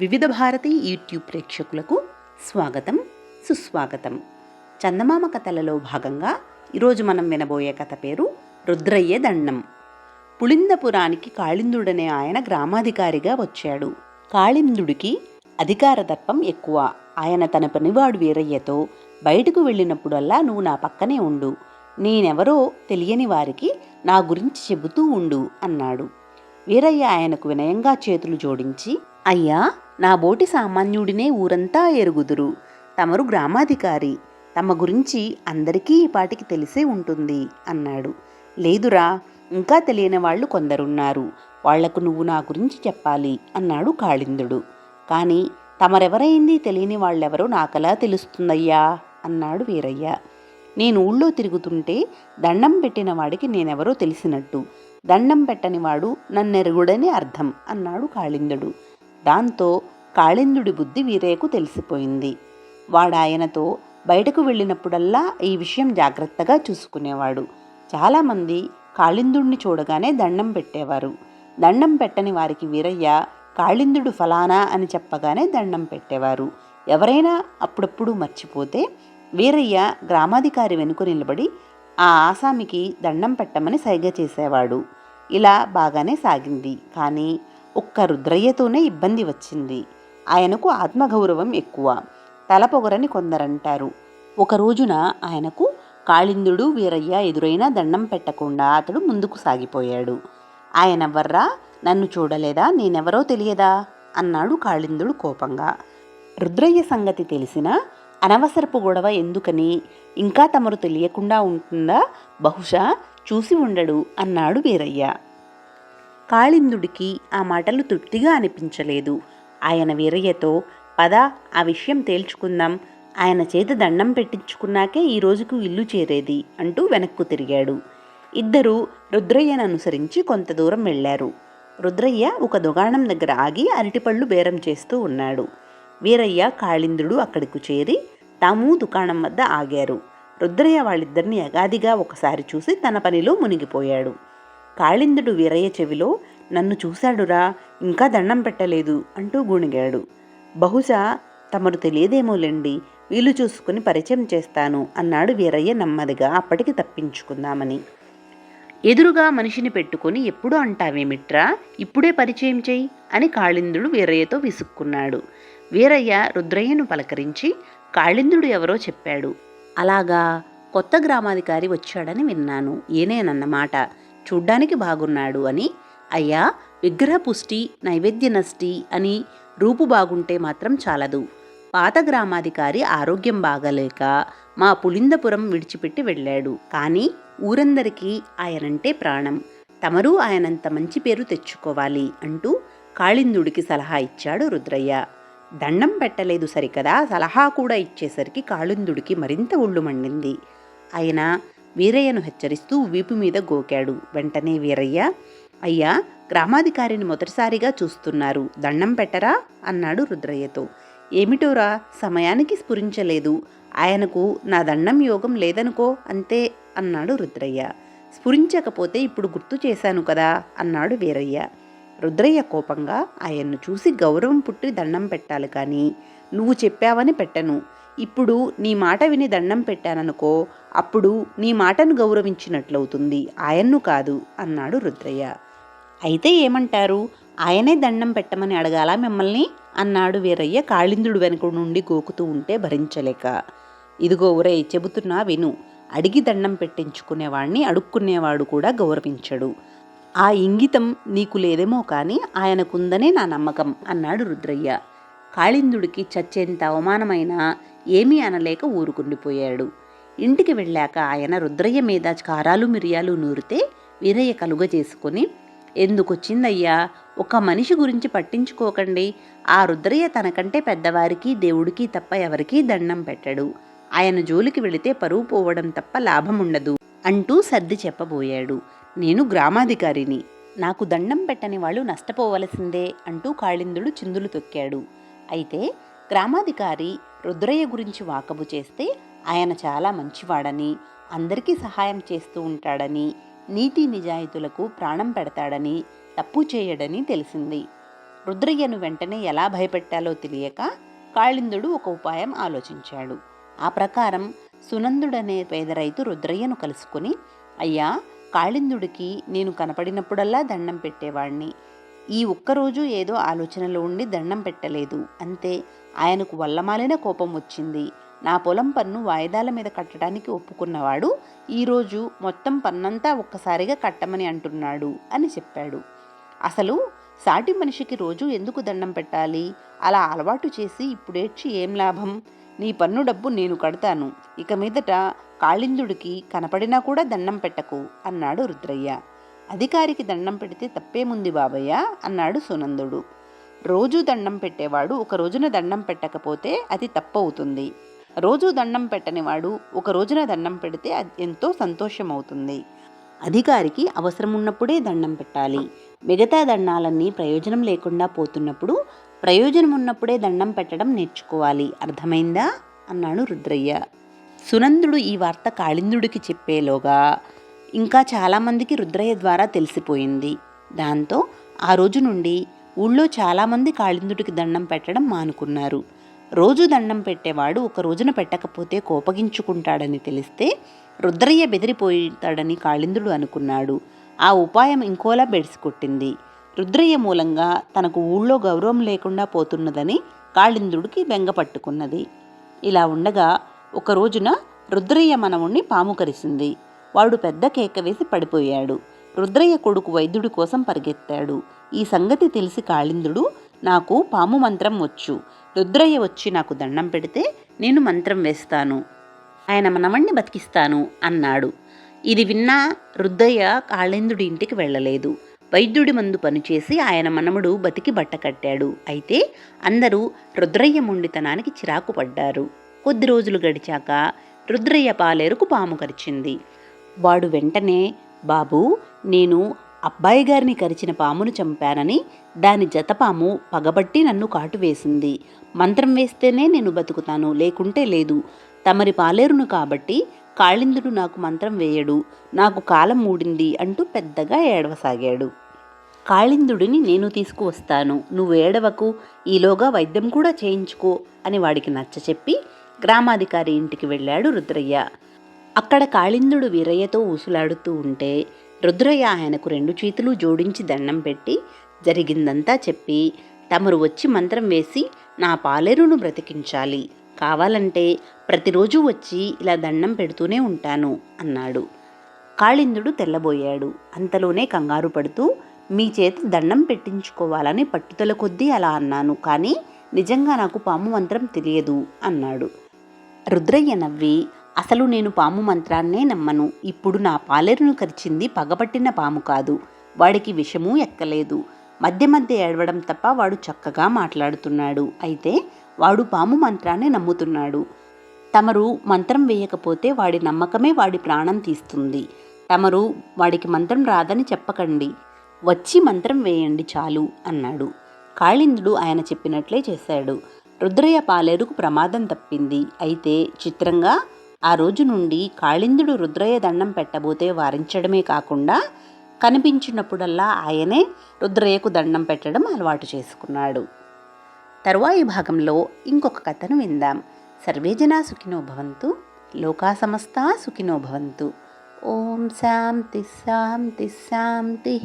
వివిధ భారతి యూట్యూబ్ ప్రేక్షకులకు స్వాగతం సుస్వాగతం. చందమామ కథలలో భాగంగా ఈరోజు మనం వినబోయే కథ పేరు రుద్రయ్య దండం. పులిందపురానికి కాళిందుడనే ఆయన గ్రామాధికారిగా వచ్చాడు. కాళిందుడికి అధికార దర్పం ఎక్కువ. ఆయన తన పనివాడు వీరయ్యతో బయటకు వెళ్ళినప్పుడల్లా నువ్వు నా పక్కనే ఉండు. నేనెవరో తెలియని వారికి నా గురించి చెబుతూ ఉండు అన్నాడు. వీరయ్య ఆయనకు వినయంగా చేతులు జోడించి అయ్యా నా బోటి సామాన్యుడినే ఊరంతా ఎరుగుదురు. తమరు గ్రామాధికారి తమ గురించి అందరికీ ఈ పాటికి తెలిసే ఉంటుంది అన్నాడు. లేదురా ఇంకా తెలియని వాళ్ళు కొందరున్నారు. వాళ్ళకు నువ్వు నా గురించి చెప్పాలి అన్నాడు కాళిందుడు. కానీ తమరెవరైంది తెలియని వాళ్ళెవరో నాకలా తెలుస్తుందయ్యా అన్నాడు వీరయ్య. నేను ఊళ్ళో తిరుగుతుంటే దండం పెట్టిన వాడికి నేనెవరో తెలిసినట్టు. దండం పెట్టని వాడు నన్నెరుగుడని అర్థం అన్నాడు కాళిందుడు. దాంతో కాళిందుడి బుద్ధి వీరయ్యకు తెలిసిపోయింది. వాడాయనతో బయటకు వెళ్ళినప్పుడల్లా ఈ విషయం జాగ్రత్తగా చూసుకునేవాడు. చాలామంది కాళిందుడిని చూడగానే దండం పెట్టేవారు. దండం పెట్టని వారికి వీరయ్య కాళిందుడు ఫలానా అని చెప్పగానే దండం పెట్టేవారు. ఎవరైనా అప్పుడప్పుడు మర్చిపోతే వీరయ్య గ్రామాధికారి వెనుక నిలబడి ఆ ఆసామికి దండం పెట్టమని సైగ చేసేవాడు. ఇలా బాగానే సాగింది. కానీ ఒక్క రుద్రయ్యతోనే ఇబ్బంది వచ్చింది. ఆయనకు ఆత్మగౌరవం ఎక్కువ. తల పొగరని కొందరంటారు. ఒక రోజున ఆయనకు కాళిందుడు వీరయ్య ఎదురైనా దండం పెట్టకుండా అతడు ముందుకు సాగిపోయాడు. ఆయన వర్రా నన్ను చూడలేదా? నేనెవరో తెలియదా? అన్నాడు కాళిందుడు కోపంగా. రుద్రయ్య సంగతి తెలిసినా అనవసరపు గొడవ ఎందుకని? ఇంకా తమరు తెలియకుండా ఉంటుందా? బహుశా చూసి ఉండడు అన్నాడు వీరయ్య. కాళిందుడికి ఆ మాటలు తృప్తిగా అనిపించలేదు. ఆయన వీరయ్యతో పద ఆ విషయం తేల్చుకుందాం. ఆయన చేత దండం పెట్టించుకున్నాకే ఈ రోజుకు ఇల్లు చేరేది అంటూ వెనక్కు తిరిగాడు. ఇద్దరూ రుద్రయ్యను అనుసరించి కొంత దూరం వెళ్ళారు. రుద్రయ్య ఒక దుకాణం దగ్గర ఆగి అరటిపళ్ళు బేరం చేస్తూ ఉన్నాడు. వీరయ్య కాళిందుడు అక్కడికి చేరి తాము దుకాణం వద్ద ఆగారు. రుద్రయ్య వాళ్ళిద్దరిని అగాదిగా ఒకసారి చూసి తన పనిలో మునిగిపోయాడు. కాళిందుడు వీరయ్య చెవిలో నన్ను చూశాడురా ఇంకా దండం పెట్టలేదు అంటూ గుణిగాడు. బహుశా తమరు తెలియదేమోలేండి వీలు చూసుకుని పరిచయం చేస్తాను అన్నాడు వీరయ్య నెమ్మదిగా అప్పటికి తప్పించుకుందామని. ఎదురుగా మనిషిని పెట్టుకొని ఎప్పుడు అంటావేమిట్రా ఇప్పుడే పరిచయం చెయ్యి అని కాళిందుడు వీరయ్యతో విసుక్కున్నాడు. వీరయ్య రుద్రయ్యను పలకరించి కాళిందుడు ఎవరో చెప్పాడు. అలాగా కొత్త గ్రామాధికారి వచ్చాడని విన్నాను ఏనేనన్నమాట. చూడ్డానికి బాగున్నాడు అని అయ్యా విగ్రహ పుష్టి నైవేద్య నష్టి అని రూపు బాగుంటే మాత్రం చాలదు. పాత గ్రామాధికారి ఆరోగ్యం బాగలేక మా పులిందపురం విడిచిపెట్టి వెళ్ళాడు. కానీ ఊరందరికీ ఆయనంటే ప్రాణం. తమరు ఆయనంత మంచి పేరు తెచ్చుకోవాలి అంటూ కాళిందుడికి సలహా ఇచ్చాడు రుద్రయ్య. దండం పెట్టలేదు సరికదా? సలహా కూడా ఇచ్చేసరికి కాళిందుడికి మరింత ఒళ్ళు మండింది. ఆయన వీరయ్యను హెచ్చరిస్తూ వీపు మీద గోకాడు. వెంటనే వీరయ్య అయ్యా గ్రామాధికారిని మొదటిసారిగా చూస్తున్నారు. దండం పెట్టరా? అన్నాడు రుద్రయ్యతో. ఏమిటోరా? సమయానికి స్ఫురించలేదు. ఆయనకు నా దండం యోగం లేదనుకో అంతే అన్నాడు రుద్రయ్య. స్ఫురించకపోతే ఇప్పుడు గుర్తు చేశాను కదా? అన్నాడు వీరయ్య. రుద్రయ్య కోపంగా ఆయన్ను చూసి గౌరవం పుట్టి దండం పెట్టాలి కానీ నువ్వు చెప్పావని పెట్టను. ఇప్పుడు నీ మాట విని దండం పెట్టాననుకో అప్పుడు నీ మాటను గౌరవించినట్లవుతుంది. ఆయన్ను కాదు అన్నాడు రుద్రయ్య. అయితే ఏమంటారు? ఆయనే దండం పెట్టమని అడగాలా మిమ్మల్ని? అన్నాడు వీరయ్య కాళిందుడు వెనుక నుండి గోకుతూ ఉంటే భరించలేక. ఇదిగో ఒరే చెబుతున్నా విను. అడిగి దండం పెట్టించుకునేవాణ్ణి అడుక్కునేవాడు కూడా గౌరవించడు. ఆ ఇంగితం నీకు లేదేమో కానీ ఆయనకుందనే నా నమ్మకం అన్నాడు రుద్రయ్య. కాళిందుడికి చచ్చేంత అవమానమైనా ఏమీ అనలేక ఊరుకుండిపోయాడు. ఇంటికి వెళ్ళాక ఆయన రుద్రయ్య మీద కారాలు మిరియాలు నూరితే వీరయ్య కలుగ చేసుకుని ఎందుకొచ్చిందయ్యా? ఒక మనిషి గురించి పట్టించుకోకండి. ఆ రుద్రయ్య తనకంటే పెద్దవారికి దేవుడికి తప్ప ఎవరికీ దండం పెట్టడు. ఆయన జోలికి వెళితే పరువు పోవడం తప్ప లాభం ఉండదు అంటూ సర్ది చెప్పబోయాడు. నేను గ్రామాధికారిని. నాకు దండం పెట్టని వాళ్ళు నష్టపోవలసిందే అంటూ కాళిందుడు చిందులు తొక్కాడు. అయితే గ్రామాధికారి రుద్రయ్య గురించి వాకబు చేస్తే ఆయన చాలా మంచివాడని అందరికీ సహాయం చేస్తూ ఉంటాడని నీతి నిజాయితులకు ప్రాణం పెడతాడని తప్పు చేయడని తెలిసింది. రుద్రయ్యను వెంటనే ఎలా భయపెట్టాలో తెలియక కాళిందుడు ఒక ఉపాయం ఆలోచించాడు. ఆ ప్రకారం సునందుడనే పేద రైతు రుద్రయ్యను కలుసుకొని అయ్యా కాళిందుడికి నేను కనపడినప్పుడల్లా దండం పెట్టేవాణ్ణి. ఈ ఒక్కరోజు ఏదో ఆలోచనలో ఉండి దండం పెట్టలేదు. అంతే ఆయనకు వల్లమాలిన కోపం వచ్చింది. నా పొలం పన్ను వాయిదాల మీద కట్టడానికి ఒప్పుకున్నవాడు ఈరోజు మొత్తం పన్నంతా ఒక్కసారిగా కట్టమని అంటున్నాడు అని చెప్పాడు. అసలు సాటి మనిషికి రోజు ఎందుకు దండం పెట్టాలి? అలా అలవాటు చేసి ఇప్పుడేడ్చి ఏం లాభం? నీ పన్ను డబ్బు నేను కడతాను. ఇక మీదట కాళిందుడికి కనపడినా కూడా దండం పెట్టకు అన్నాడు రుద్రయ్య. అధికారికి దండం పెడితే తప్పేముంది బాబయ్య? అన్నాడు సునందుడు. రోజు దండం పెట్టేవాడు ఒక రోజున దండం పెట్టకపోతే అది తప్పవుతుంది. రోజు దండం పెట్టనివాడు ఒక రోజున దండం పెడితే అది ఎంతో సంతోషమవుతుంది. అధికారికి అవసరం ఉన్నప్పుడే దండం పెట్టాలి. మిగతా దండాలన్నీ ప్రయోజనం లేకుండా పోతున్నప్పుడు ప్రయోజనం ఉన్నప్పుడే దండం పెట్టడం నేర్చుకోవాలి. అర్థమైందా? అన్నాడు రుద్రయ్య. సునందుడు ఈ వార్త కాళిందుడికి చెప్పేలోగా ఇంకా చాలామందికి రుద్రయ్య ద్వారా తెలిసిపోయింది. దాంతో ఆ రోజు నుండి ఊళ్ళో చాలామంది కాళిందుడికి దండం పెట్టడం మానుకున్నారు. రోజు దండం పెట్టేవాడు ఒక రోజున పెట్టకపోతే కోపగించుకుంటాడని తెలిస్తే రుద్రయ్య బెదిరిపోతాడని కాళిందుడు అనుకున్నాడు. ఆ ఉపాయం ఇంకోలా బెడిసికొట్టింది. రుద్రయ్య మూలంగా తనకు ఊళ్ళో గౌరవం లేకుండా పోతున్నదని కాళిందుడికి బెంగ పట్టుకున్నది. ఇలా ఉండగా ఒక రోజున రుద్రయ్య మనవుణ్ణి పాము కరిసింది వాడు పెద్ద కేక వేసి పడిపోయాడు. రుద్రయ్య కొడుకు వైద్యుడి కోసం పరిగెత్తాడు. ఈ సంగతి తెలిసి కాళిందుడు నాకు పాము మంత్రం వచ్చు. రుద్రయ్య వచ్చి నాకు దండం పెడితే నేను మంత్రం వేస్తాను. ఆయన మనవణ్ణి బతికిస్తాను అన్నాడు. ఇది విన్నా రుద్రయ్య కాళేందుడి ఇంటికి వెళ్ళలేదు. వైద్యుడి మందు పనిచేసి ఆయన మనముడు బతికి బట్ట కట్టాడు. అయితే అందరూ రుద్రయ్య మొండితనానికి చిరాకు పడ్డారు. కొద్ది రోజులు గడిచాక రుద్రయ్య పాలేరుకు పాము కరిచింది. వాడు వెంటనే బాబు నేను అబ్బాయి గారిని కరిచిన పామును చంపానని దాని జతపాము పగబట్టి నన్ను కాటు వేసింది. మంత్రం వేస్తేనే నేను బతుకుతాను లేకుంటే లేదు. తమరి పాలేరును కాబట్టి కాళిందుడు నాకు మంత్రం వేయడు. నాకు కాలం మూడింది అంటూ పెద్దగా ఏడవసాగాడు. కాళిందుడిని నేను తీసుకువస్తాను. నువ్వు ఏడవకు ఈలోగా వైద్యం కూడా చేయించుకో అని వాడికి నచ్చచెప్పి గ్రామాధికారి ఇంటికి వెళ్ళాడు రుద్రయ్య. అక్కడ కాళిందుడు వీరయ్యతో ఊసులాడుతూ ఉంటే రుద్రయ్య ఆయనకు రెండు చేతులు జోడించి దండం పెట్టి జరిగిందంతా చెప్పి తమరు వచ్చి మంత్రం వేసి నా పాలేరును బ్రతికించాలి. కావాలంటే ప్రతిరోజు వచ్చి ఇలా దండం పెడుతూనే ఉంటాను అన్నాడు. కాళిందుడు తెల్లబోయాడు. అంతలోనే కంగారు పడుతూ మీ చేత దండం పెట్టించుకోవాలని పట్టుదల కొద్దీ అలా అన్నాను. కానీ నిజంగా నాకు పాము మంత్రం తెలియదు అన్నాడు. రుద్రయ్య నవ్వి అసలు నేను పాము మంత్రాన్నే నమ్మను. ఇప్పుడు నా పాలేరును కరిచింది పగపట్టిన పాము కాదు. వాడికి విషమూ ఎక్కలేదు. మధ్య మధ్య ఏడవడం తప్ప వాడు చక్కగా మాట్లాడుతున్నాడు. అయితే వాడు పాము మంత్రాన్ని నమ్ముతున్నాడు. తమరు మంత్రం వేయకపోతే వాడి నమ్మకమే వాడి ప్రాణం తీస్తుంది. తమరు వాడికి మంత్రం రాదని చెప్పకండి. వచ్చి మంత్రం వేయండి చాలు అన్నాడు. కాళిందుడు ఆయన చెప్పినట్లే చేశాడు. రుద్రయ్య పాలేరుకు ప్రమాదం తప్పింది. అయితే చిత్రంగా ఆ రోజు నుండి కాళిందుడు రుద్రయ్య దండం పెట్టబోతే వారించడమే కాకుండా కనిపించినప్పుడల్లా ఆయనే రుద్రయ్యకు దండం పెట్టడం అలవాటు చేసుకున్నాడు. తరువాయి భాగంలో ఇంకొక కథను విందాం. సర్వేజనా సుఖినో భవంతు లోకా సమస్తా సుఖినో భవంతు. ఓం శాంతి శాంతి శాంతి.